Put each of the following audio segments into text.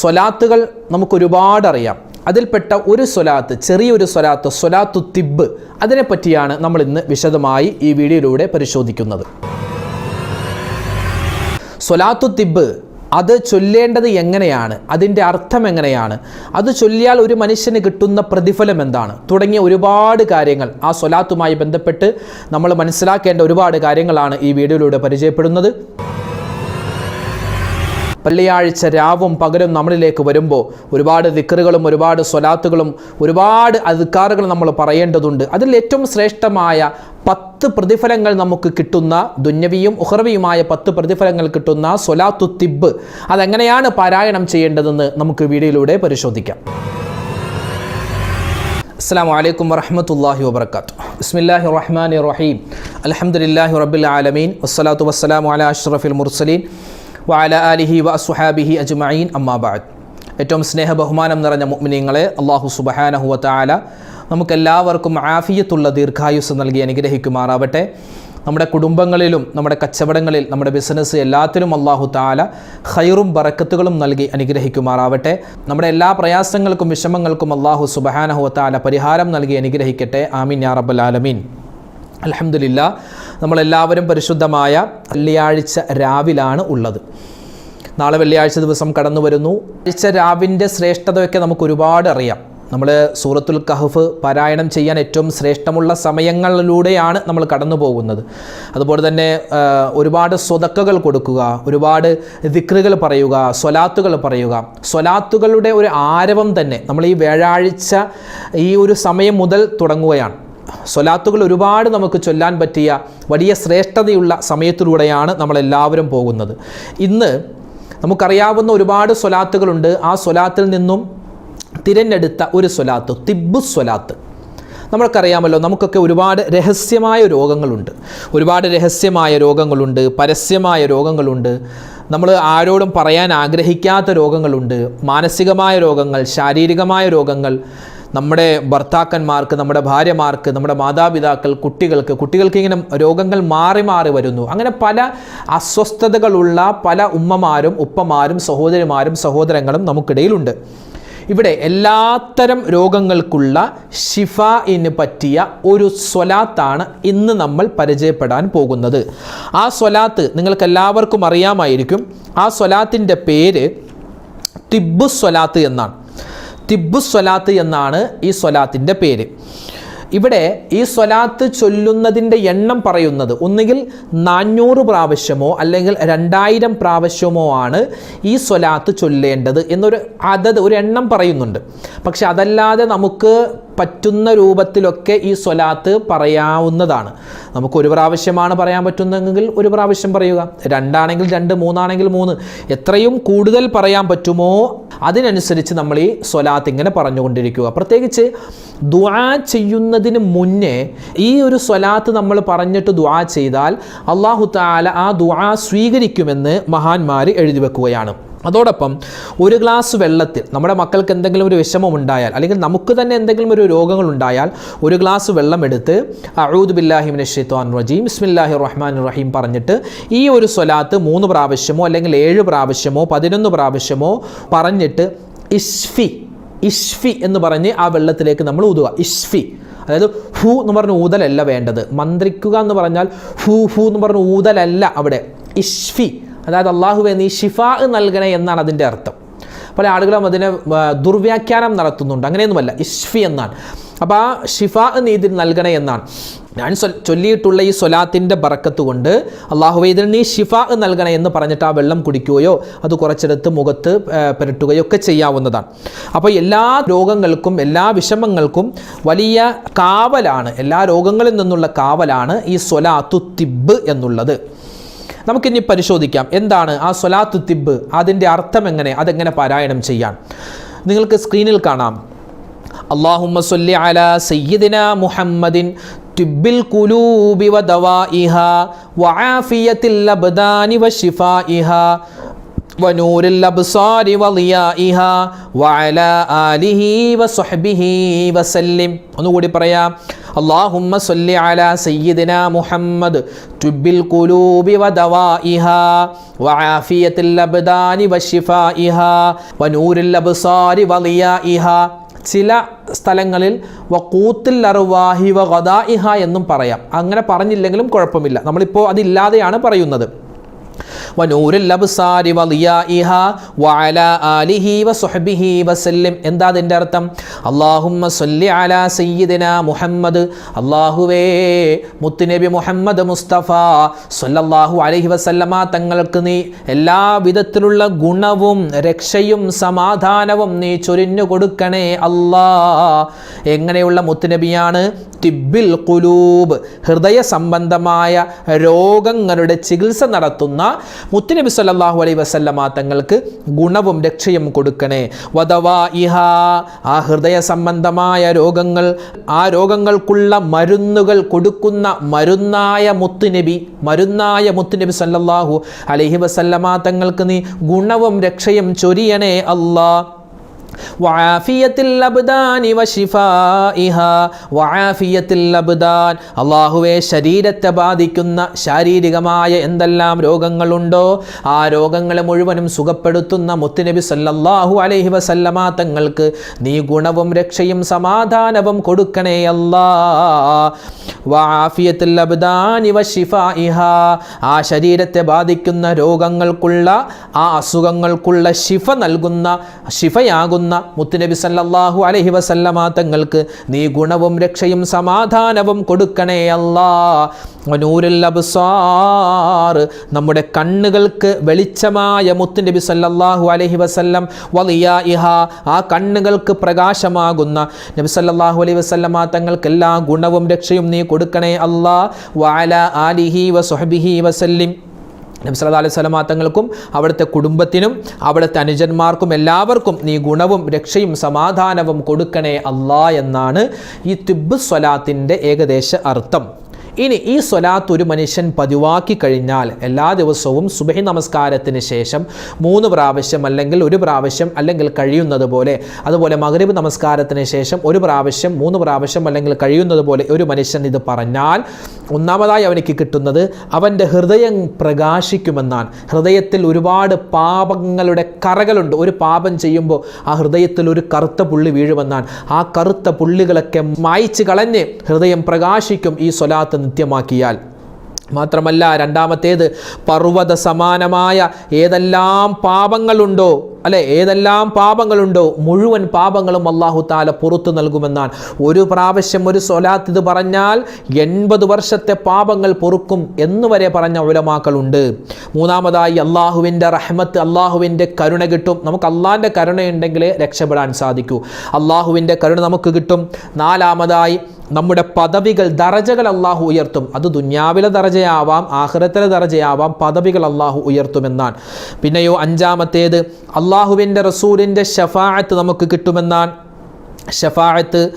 സ്വലാത്തുകൾ നമുക്കൊരുപാട് അറിയാം അതിൽപ്പെട്ട ഒരു സ്വലാത്ത് ചെറിയൊരു സ്വലാത്ത് സ്വലാത്തു തിബ് അതിനെപ്പറ്റിയാണ് നമ്മൾ ഇന്ന് വിശദമായി ഈ വീഡിയോയിലൂടെ പരിശോധിക്കുന്നത്. സ്വലാത്തു തിബ് അത് ചൊല്ലേണ്ടത് എങ്ങനെയാണ്? അതിന്റെ അർത്ഥം എങ്ങനെയാണ്? അത് ചൊല്ലിയാൽ ഒരു മനുഷ്യന് കിട്ടുന്ന പ്രതിഫലം എന്താണ്? തുടങ്ങിയ ഒരുപാട് കാര്യങ്ങൾ ആ സ്വലാത്തുമായി ബന്ധപ്പെട്ട് നമ്മൾ മനസ്സിലാക്കേണ്ട ഒരുപാട് കാര്യങ്ങളാണ് ഈ വീഡിയോയിലൂടെ പരിചയപ്പെടുന്നത്. വെള്ളിയാഴ്ച രാവും പകലും നമ്മളിലേക്ക് വരുമ്പോൾ ഒരുപാട് ദിക്കറുകളും ഒരുപാട് സ്വലാത്തുകളും ഒരുപാട് അധികാറുകൾ നമ്മൾ പറയേണ്ടതുണ്ട്. അതിൽ ഏറ്റവും ശ്രേഷ്ഠമായ പത്ത് പ്രതിഫലങ്ങൾ നമുക്ക് കിട്ടുന്ന ദുന്യവിയും ഉഹർവിയുമായ പത്ത് പ്രതിഫലങ്ങൾ കിട്ടുന്ന സ്വലാത്തു തിബ് അതെങ്ങനെയാണ് പാരായണം ചെയ്യേണ്ടതെന്ന് നമുക്ക് വീഡിയോയിലൂടെ പരിശോധിക്കാം. അസ്സാം വലൈക്കും വറഹമത്തല്ലാഹി വബർക്കാത്തു ബിസ്മില്ലാഹി റഹ്മാൻ റഹീം. അലഹമുല്ലാഹി റബ്ബിൽ ആലമീൻ. വസ്സലാത്തു വസ്സലാം അല അഷ്റഫിൽ മുർസലീൻ. വഅല അലിഹി വ സുഹാബിഹി അജ്മീൻ അമ്മാബാദ് ഏറ്റവും സ്നേഹ ബഹുമാനം നിറഞ്ഞ മുഅ്മിനീങ്ങളെ അള്ളാഹു സുബഹാനഹു വതആല നമുക്കെല്ലാവർക്കും ആഫിയത്തുള്ള ദീർഘായുസ് നൽകി അനുഗ്രഹിക്കുമാറാവട്ടെ. നമ്മുടെ കുടുംബങ്ങളിലും നമ്മുടെ കച്ചവടങ്ങളിൽ നമ്മുടെ ബിസിനസ് എല്ലാത്തിലും അള്ളാഹു താല ഹൈറും ബറക്കത്തുകളും നൽകി അനുഗ്രഹിക്കുമാറാവട്ടെ. നമ്മുടെ എല്ലാ പ്രയാസങ്ങൾക്കും വിഷമങ്ങൾക്കും അള്ളാഹു സുബഹാനഹു താല പരിഹാരം നൽകി അനുഗ്രഹിക്കട്ടെ. ആമീൻ യാ റബ്ബൽ ആലമീൻ. അലഹമില്ല നമ്മളെല്ലാവരും പരിശുദ്ധമായ വെള്ളിയാഴ്ച രാവിലാണ് ഉള്ളത്. നാളെ വെള്ളിയാഴ്ച ദിവസം കടന്നു വരുന്നു. ആഴ്ച രാവിന്റെ ശ്രേഷ്ഠതയൊക്കെ നമുക്ക് ഒരുപാട് അറിയാം. നമ്മൾ സൂറത്തുൽ കഹഫ് പാരായണം ചെയ്യാൻ ഏറ്റവും ശ്രേഷ്ഠമുള്ള സമയങ്ങളിലൂടെയാണ് നമ്മൾ കടന്നു പോകുന്നത്. അതുപോലെ തന്നെ ഒരുപാട് സ്വതക്കകൾ കൊടുക്കുക ഒരുപാട് ദിക്റുകൾ പറയുക സ്വലാത്തുകൾ പറയുക. സ്വലാത്തുകളുടെ ഒരു ആരവം തന്നെ നമ്മൾ ഈ വ്യാഴാഴ്ച ഈ ഒരു സമയം മുതൽ തുടങ്ങുകയാണ്. സ്വലാത്തുകൾ ഒരുപാട് നമുക്ക് ചൊല്ലാൻ പറ്റിയ വലിയ ശ്രേഷ്ഠതയുള്ള സമയത്തിലൂടെയാണ് നമ്മളെല്ലാവരും പോകുന്നത്. ഇന്ന് നമുക്കറിയാവുന്ന ഒരുപാട് സ്വലാത്തുകളുണ്ട്. ആ സ്വലാത്തിൽ നിന്നും തിരഞ്ഞെടുത്ത ഒരു സ്വലാത്ത് തിബ്ബു സ്വലാത്ത്. നമ്മൾക്കറിയാമല്ലോ നമുക്കൊക്കെ ഒരുപാട് രഹസ്യമായ രോഗങ്ങളുണ്ട്. ഒരുപാട് രഹസ്യമായ രോഗങ്ങളുണ്ട് പരസ്യമായ രോഗങ്ങളുണ്ട്. നമ്മൾ ആരോടും പറയാൻ ആഗ്രഹിക്കാത്ത രോഗങ്ങളുണ്ട്. മാനസികമായ രോഗങ്ങൾ ശാരീരികമായ രോഗങ്ങൾ നമ്മുടെ ഭർത്താക്കന്മാർക്ക് നമ്മുടെ ഭാര്യമാർക്ക് നമ്മുടെ മാതാപിതാക്കൾ കുട്ടികൾക്ക് കുട്ടികൾക്ക് ഇങ്ങനെ രോഗങ്ങൾ മാറി മാറി വരുന്നു. അങ്ങനെ പല അസ്വസ്ഥതകളുള്ള പല ഉമ്മമാരും ഉപ്പമാരും സഹോദരിമാരും സഹോദരങ്ങളും നമുക്കിടയിലുണ്ട്. ഇവിടെ എല്ലാത്തരം രോഗങ്ങൾക്കുള്ള ഷിഫായിന് പറ്റിയ ഒരു സ്വലാത്താണ് ഇന്ന് നമ്മൾ പരിചയപ്പെടാൻ പോകുന്നത്. ആ സ്വലാത്ത് നിങ്ങൾക്ക് എല്ലാവർക്കും അറിയാമായിരിക്കും. ആ സ്വലാത്തിന്റെ പേര് തിബ്ബു സ്വലാത്ത് എന്നാണ്. തിബ്ബു സ്വലാത്ത് എന്നാണ് ഈ സ്വലാത്തിന്റെ പേര്. ഇവിടെ ഈ സ്വലാത്ത് ചൊല്ലുന്നതിന്റെ എണ്ണം പറയുന്നത് ഒന്നുകിൽ നാനൂറ് പ്രാവശ്യമോ അല്ലെങ്കിൽ രണ്ടായിരം പ്രാവശ്യമോ ആണ് ഈ സ്വലാത്ത് ചൊല്ലേണ്ടത് എന്നൊരു അതത് ഒരു എണ്ണം പറയുന്നുണ്ട്. പക്ഷെ അതല്ലാതെ നമുക്ക് പറ്റുന്ന രൂപത്തിലൊക്കെ ഈ സ്വലാത്ത് പറയാവുന്നതാണ്. നമുക്ക് ഒരു പ്രാവശ്യമാണ് പറയാൻ പറ്റുന്നതെങ്കിൽ ഒരു പ്രാവശ്യം പറയുക. രണ്ടാണെങ്കിൽ രണ്ട് മൂന്നാണെങ്കിൽ മൂന്ന്. എത്രയും കൂടുതൽ പറയാൻ പറ്റുമോ അതിനനുസരിച്ച് നമ്മൾ ഈ സ്വലാത്ത് ഇങ്ങനെ പറഞ്ഞുകൊണ്ടിരിക്കുക. പ്രത്യേകിച്ച് ദുആ ചെയ്യുന്നതിന് മുന്നേ ഈ ഒരു സ്വലാത്ത് നമ്മൾ പറഞ്ഞിട്ട് ദുആ ചെയ്താൽ അള്ളാഹു താല ആ ദുആ സ്വീകരിക്കുമെന്ന് മഹാന്മാർ എഴുതി വെക്കുകയാണ്. അതോടൊപ്പം ഒരു ഗ്ലാസ് വെള്ളത്തിൽ നമ്മുടെ മക്കൾക്ക് എന്തെങ്കിലും ഒരു വിഷമം ഉണ്ടായാൽ അല്ലെങ്കിൽ നമുക്ക് തന്നെ എന്തെങ്കിലും ഒരു രോഗങ്ങൾ ഉണ്ടായാൽ ഒരു ഗ്ലാസ് വെള്ളം എടുത്ത് അഴൂദ് ബില്ലാഹിമിൻ ഷെയ്ത്താൻ റജീം ഇസ്മില്ലാഹി റഹ്മാൻ റഹീം പറഞ്ഞിട്ട് ഈ ഒരു സ്വലാത്ത് മൂന്ന് പ്രാവശ്യമോ അല്ലെങ്കിൽ ഏഴ് പ്രാവശ്യമോ പതിനൊന്ന് പ്രാവശ്യമോ പറഞ്ഞിട്ട് ഇഷ്ഫി ഇഷ്ഫി എന്ന് പറഞ്ഞ് ആ വെള്ളത്തിലേക്ക് നമ്മൾ ഊതുക. ഇഷ്ഫി അതായത് ഹു എന്ന് പറഞ്ഞ ഊതലല്ല വേണ്ടത്. മന്ത്രിക്കുക എന്ന് പറഞ്ഞാൽ ഹു ഹു എന്ന് പറഞ്ഞ ഊതലല്ല അവിടെ. ഇഷ്ഫി അതായത് അള്ളാഹുവെ നീ ഷിഫാ നൽകണേ എന്നാണ് അതിന്റെ അർത്ഥം. പല ആളുകളും അതിനെ ദുർവ്യാഖ്യാനം നടത്തുന്നുണ്ട്. അങ്ങനെയൊന്നുമല്ല ഇഷ്ഫി എന്നാണ്. അപ്പോൾ ആ ഷിഫാ നീ ഇതിൽ നൽകണേ എന്നാണ്. ഞാൻ ചൊല്ലിയിട്ടുള്ള ഈ സ്വലാത്തിന്റെ ബറക്കത്ത് കൊണ്ട് അള്ളാഹുവെ ഇതിന് നീ ഷിഫാ നൽകണേ എന്ന് പറഞ്ഞിട്ട് ആ വെള്ളം കുടിക്കുകയോ അത് കുറച്ചെടുത്ത് മുഖത്ത് പുരട്ടുകയോ ഒക്കെ ചെയ്യാവുന്നതാണ്. അപ്പോൾ എല്ലാ രോഗങ്ങൾക്കും എല്ലാ വിഷമങ്ങൾക്കും വലിയ കാവലാണ് എല്ലാ രോഗങ്ങളിൽ നിന്നുള്ള കാവലാണ് ഈ സ്വലാത്തു തിബ് എന്നുള്ളത്. നമുക്കിനി പരിശോധിക്കാം. എന്താണ് ആ സ്വലാത്തു തിബ് അതിന്റെ അർത്ഥം എങ്ങനെ? അതെങ്ങനെ പാരായണം ചെയ്യാൻ? നിങ്ങൾക്ക് സ്ക്രീനിൽ കാണാം. അള്ളാഹുമ്മ സൊല്ലി അല സയ്യിദിന മുഹമ്മദിൻ കുലൂബി വ ദവാഇഹ വആഫിയത്തിൽ അബ്ദാനി വശിഫാഇഹ ونور الأبصار وضيائها وعلى آله وصحبه وسلم ഒന്നുകൂടി പറയാം اللهم صل على سيدنا محمد طب القلوب ودوائها وعافية الأبدان وشفائها ونور الأبصار وضيائها ചില സ്ഥലങ്ങളിൽ വക്കൂത്തിൽ അറുവാഹി വ ഗദായിഹ എന്നും പറയാം അങ്ങനെ പറഞ്ഞില്ലെങ്കിലും കുഴപ്പമില്ല നമ്മളിപ്പോൾ അതില്ലാതെയാണ് പറയുന്നത് എന്താ അതിന്റെ അർത്ഥം അല്ലാഹുമ്മ സല്ലി അലാ സയ്യിദിന മുഹമ്മദ് അല്ലാഹുവേ മുത്തുനബി മുഹമ്മദ് മുസ്തഫ സല്ലല്ലാഹു അലൈഹി വസല്ലമ തങ്ങൾക്ക് നീ എല്ലാ വിധത്തിലുള്ള ഗുണവും രക്ഷയും സമാധാനവും നീ ചൊരിഞ്ഞു കൊടുക്കണേ അല്ലാ. എങ്ങനെയുള്ള മുത്തുനബിയാണ്? തിബിൽ കുലൂബ് ഹൃദയ സംബന്ധമായ രോഗങ്ങളുടെ ചികിത്സ നടത്തുന്ന മുത്തുനബി സല്ലാഹു അലൈ വസല്ലമ തങ്ങൾക്ക് ഗുണവും രക്ഷയും കൊടുക്കണേ. വധവാ ഇഹ ആ ഹൃദയ സംബന്ധമായ രോഗങ്ങൾ ആ രോഗങ്ങൾക്കുള്ള മരുന്നുകൾ കൊടുക്കുന്ന മരുന്നായ മുത്തുനബി മരുന്നായ മുത്തുനബി സല്ലാഹു അലൈഹി വസല്ലമ തങ്ങൾക്ക് നീ ഗുണവും രക്ഷയും ചൊരിയണേ അല്ലാ അല്ലാഹുവേ ശരീരത്തെ ബാധിക്കുന്ന ശാരീരികമായ എന്തെല്ലാം രോഗങ്ങളുണ്ടോ? ആ രോഗങ്ങളെ മുഴുവനും സുഖപ്പെടുത്തുന്ന മുത്തുനബി സല്ലാഹു അലൈഹി വസല്ലമ തങ്ങൾക്ക് നീ ഗുണവും രക്ഷയും സമാധാനവും കൊടുക്കണേ അല്ലാ. ആ ശരീരത്തെ ബാധിക്കുന്ന രോഗങ്ങൾക്കുള്ള ആ അസുഖങ്ങൾക്കുള്ള ശിഫ നൽകുന്ന ശിഫയാകുന്ന മുത്തുനബി സല്ലല്ലാഹു അലഹി വസല്ലമ തങ്ങൾക്ക് നീ ഗുണവും രക്ഷയും സമാധാനവും കൊടുക്കണേ അല്ലാ. നൂരുൽ അബ്സാർ നമ്മുടെ കണ്ണുകൾക്ക് വെളിച്ചമായ മുത്തുനബി സല്ലല്ലാഹു അലഹി വസല്ലം വലിയ ഇഹ ആ കണ്ണുകൾക്ക് പ്രകാശമാകുന്ന നബി സല്ലല്ലാഹു അലൈഹി വസല്ലമ തങ്ങൾക്ക് എല്ലാ ഗുണവും രക്ഷയും നീ കൊടുക്കണേ അല്ലാ. വാല ആലിഹി വസുഹബിഹി വസല്ലിം. നബി സല്ലല്ലാഹു അലൈഹി വസല്ലമ തങ്ങൾക്കും അവിടുത്തെ കുടുംബത്തിനും അവിടുത്തെ അനുജന്മാർക്കും എല്ലാവർക്കും നീ ഗുണവും രക്ഷയും സമാധാനവും കൊടുക്കണേ അല്ലാ എന്നാണ് ഈ തിബ് സ്വലാത്തിന്റെ ഏകദേശ അർത്ഥം. ഇനി ഈ സ്വലാത്ത് ഒരു മനുഷ്യൻ പതിവാക്കി കഴിഞ്ഞാൽ എല്ലാ ദിവസവും സുബഹി നമസ്കാരത്തിന് ശേഷം മൂന്ന് പ്രാവശ്യം അല്ലെങ്കിൽ ഒരു പ്രാവശ്യം അല്ലെങ്കിൽ കഴിയുന്നത് പോലെ അതുപോലെ മകരീബ് നമസ്കാരത്തിന് ശേഷം ഒരു പ്രാവശ്യം മൂന്ന് പ്രാവശ്യം അല്ലെങ്കിൽ കഴിയുന്നത് പോലെ ഒരു മനുഷ്യൻ ഇത് പറഞ്ഞാൽ ഒന്നാമതായി അവനിക്ക് കിട്ടുന്നത് അവന്റെ ഹൃദയം പ്രകാശിക്കുമെന്നാണ്. ഹൃദയത്തിൽ ഒരുപാട് പാപങ്ങളുടെ കറകളുണ്ട്. ഒരു പാപം ചെയ്യുമ്പോൾ ആ ഹൃദയത്തിൽ ഒരു കറുത്ത പുള്ളി വീഴുമെന്നാണ്. ആ കറുത്ത പുള്ളികളൊക്കെ മായച്ച് കളഞ്ഞ് ഹൃദയം പ്രകാശിക്കും ഈ സ്വലാത്ത് നിത്യമാക്കിയാൽ മാത്രമല്ല രണ്ടാമത്തേത് പർവത സമാനമായ ഏതെല്ലാം പാപങ്ങളുണ്ടോ അല്ലെ ഏതെല്ലാം പാപങ്ങളുണ്ടോ മുഴുവൻ പാപങ്ങളും അള്ളാഹു താല പുറത്തു നൽകുമെന്നാണ്. ഒരു പ്രാവശ്യം ഒരു സ്വലാത്ത് ഇത് പറഞ്ഞാൽ എൺപത് വർഷത്തെ പാപങ്ങൾ പൊറുക്കും എന്ന് വരെ പറഞ്ഞ ഉലമാക്കളുണ്ട്. മൂന്നാമതായി അള്ളാഹുവിന്റെ റഹ്മത്ത് അള്ളാഹുവിന്റെ കരുണ കിട്ടും. നമുക്ക് അള്ളാഹിന്റെ കരുണയുണ്ടെങ്കിലേ രക്ഷപ്പെടാൻ സാധിക്കൂ. അള്ളാഹുവിന്റെ കരുണ നമുക്ക് കിട്ടും. നാലാമതായി നമ്മുടെ പദവികൾ ദറജകൾ അള്ളാഹു ഉയർത്തും. അത് ദുന്യാവിലെ ദറജയാവാം ആഹ്റത്തിലെ ദറജയാവാം പദവികൾ അള്ളാഹു ഉയർത്തുമെന്നാണ്. പിന്നെയോ അഞ്ചാമത്തേത് അള്ളാഹുവിന്റെ റസൂലിന്റെ ഷഫാഅത്ത് നമുക്ക് കിട്ടുമെന്നാണ്. ഷഫാഅത്ത്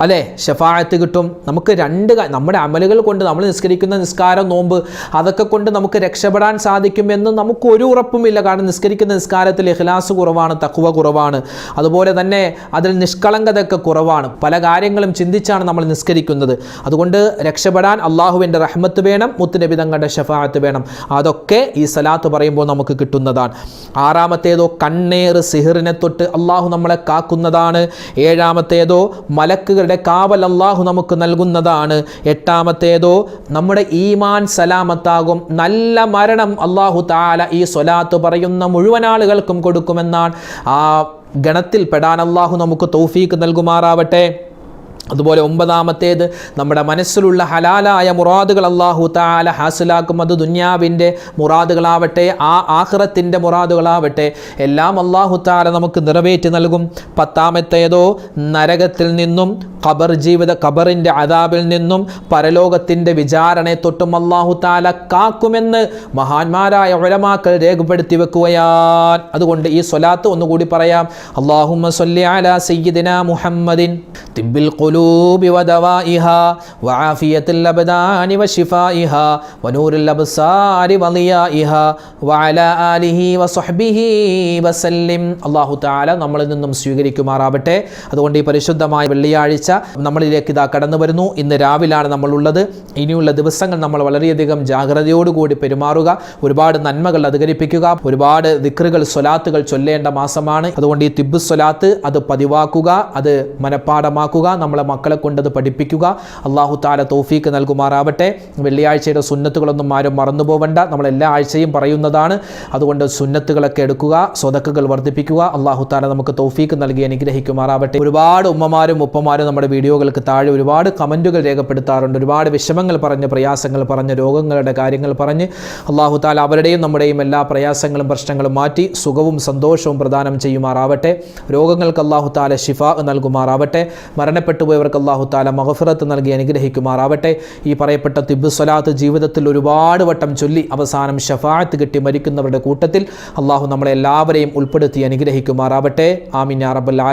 അല്ലേ? ഷഫാഅത്ത് കിട്ടും. നമുക്ക് രണ്ട് നമ്മുടെ അമലുകൾ കൊണ്ട് നമ്മൾ നിസ്കരിക്കുന്ന നിസ്കാരം നോമ്പ് അതൊക്കെ കൊണ്ട് നമുക്ക് രക്ഷപ്പെടാൻ സാധിക്കുമെന്ന് നമുക്ക് ഒരു ഉറപ്പുമില്ല. കാരണം നിസ്കരിക്കുന്ന നിസ്കാരത്തിൽ ഇഹ്ലാസ് കുറവാണ് തക്കുവ കുറവാണ്. അതുപോലെ തന്നെ അതിൽ നിഷ്കളങ്കതയൊക്കെ കുറവാണ്. പല കാര്യങ്ങളും ചിന്തിച്ചാണ് നമ്മൾ നിസ്കരിക്കുന്നത്. അതുകൊണ്ട് രക്ഷപ്പെടാൻ അള്ളാഹുവിന്റെ റഹ്മത്ത് വേണം മുത്തുനബി തങ്ങളുടെ ഷഫാഅത്ത് വേണം. അതൊക്കെ ഈ സലാത്ത് പറയുമ്പോൾ നമുക്ക് കിട്ടുന്നതാണ്. ആറാമത്തേതോ കണ്ണേറ് സിഹിറിനെ തൊട്ട് അള്ളാഹു നമ്മളെ കാക്കുന്നതാണ്. ഏഴാമത്തേതോ മലക്കുകളുടെ കാവൽ അള്ളാഹു നമുക്ക് നൽകുന്നതാണ്. എട്ടാമത്തേതോ നമ്മുടെ ഈമാൻ സലാമത്താകും. നല്ല മരണം അള്ളാഹു താല ഈ സ്വലാത്ത് പറയുന്ന മുഴുവൻ ആളുകൾക്കും കൊടുക്കുമെന്നാണ്. ആ ഗണത്തിൽ പെടാൻ അള്ളാഹു നമുക്ക് തൗഫീക്ക് നൽകുമാറാവട്ടെ. അതുപോലെ ഒമ്പതാമത്തേത് നമ്മുടെ മനസ്സിലുള്ള ഹലാലായ മുറാദുകൾ അള്ളാഹു താല ഹാസിലാക്കും. അത് ദുന്യാവിന്റെ മുറാദുകളാവട്ടെ ആ ആഹ്റത്തിന്റെ മുറാദുകളാവട്ടെ എല്ലാം അള്ളാഹു താല നമുക്ക് നിറവേറ്റി നൽകും. പത്താമത്തേതോ നരകത്തിൽ നിന്നും ഖബർ ജീവിത ഖബറിന്റെ അതാബിൽ നിന്നും പരലോകത്തിന്റെ വിചാരണയെ തൊട്ടും അള്ളാഹു താല കാക്കുമെന്ന് മഹാന്മാരായ ഉലമാക്കൾ രേഖപ്പെടുത്തി വെക്കുകയാൻ അതുകൊണ്ട് ഈ സ്വലാത്ത് ഒന്നുകൂടി പറയാം. അള്ളാഹുമ്മ സല്ലി അലാ സയ്യിദിന മുഹമ്മദിൻ തിബിൽ ഖുലൂബി വദവാഇഹ വആഫിയത്തിൽ അബ്ദാനി വശിഫാഇഹ വനൂരിൽ അബ്സാരി വലിയാഇഹ വഅലാ ആലിഹി വസ്വഹ്ബിഹി വസല്ലിം. അള്ളാഹു താല നമ്മളിൽ നിന്നും സ്വീകരിക്കുമാറാവട്ടെ. അതുകൊണ്ട് ഈ പരിശുദ്ധമായ വെള്ളിയാഴ്ച നമ്മളിലേക്ക് ഇതാ കടന്നു വരുന്നു. ഇന്ന് രാവിലാണ് നമ്മളുള്ളത്. ഇനിയുള്ള ദിവസങ്ങൾ നമ്മൾ വളരെയധികം ജാഗ്രതയോടുകൂടി പെരുമാറുക. ഒരുപാട് നന്മകൾ അധികരിപ്പിക്കുക. ഒരുപാട് ദിക്റുകൾ സ്വലാത്തുകൾ ചൊല്ലേണ്ട മാസമാണ്. അതുകൊണ്ട് ഈ തിബ് സ്വലാത്ത് അത് പതിവാക്കുക. അത് മനഃപ്പാടമാക്കുക നമ്മളെ മക്കളെ കൊണ്ടത് പഠിപ്പിക്കുക. അള്ളാഹു താല തോഫീക്ക് നൽകുമാറാവട്ടെ. വെള്ളിയാഴ്ചയുടെ സുന്നത്തുകളൊന്നും ആരും മറന്നു പോവണ്ട നമ്മൾ എല്ലാ ആഴ്ചയും പറയുന്നതാണ്. അതുകൊണ്ട് സുന്നത്തുകളൊക്കെ എടുക്കുക സ്വതക്കുകൾ വർദ്ധിപ്പിക്കുക. അള്ളാഹു താല നമുക്ക് തോഫീക്ക് നൽകി അനുഗ്രഹിക്കുമാറാവട്ടെ. ഒരുപാട് ഉമ്മമാരും ഉപ്പമാരും നമ്മുടെ വീഡിയോകൾക്ക് താഴെ ഒരുപാട് കമന്റുകൾ രേഖപ്പെടുത്താറുണ്ട്. ഒരുപാട് വിഷമങ്ങൾ പറഞ്ഞ് പ്രയാസങ്ങൾ പറഞ്ഞ് രോഗങ്ങളുടെ കാര്യങ്ങൾ പറഞ്ഞ് അള്ളാഹു താല അവരുടെയും നമ്മുടെയും എല്ലാ പ്രയാസങ്ങളും പ്രശ്നങ്ങളും മാറ്റി സുഖവും സന്തോഷവും പ്രദാനം ചെയ്യുമാറാവട്ടെ. രോഗങ്ങൾക്ക് അള്ളാഹു താല ഷിഫ നൽകുമാറാവട്ടെ. മരണപ്പെട്ടു പോയവർക്ക് അള്ളാഹു താല മഹഫിറത്ത് നൽകി അനുഗ്രഹിക്കുമാറാവട്ടെ. ഈ പറയപ്പെട്ട തിബുസ്വലാത്ത് ജീവിതത്തിൽ ഒരുപാട് വട്ടം ചൊല്ലി അവസാനം ഷഫായത്ത് കിട്ടി മരിക്കുന്നവരുടെ കൂട്ടത്തിൽ അള്ളാഹു നമ്മളെ എല്ലാവരെയും ഉൾപ്പെടുത്തി അനുഗ്രഹിക്കുമാറാവട്ടെ. ആമിൻ ആലമീൻ.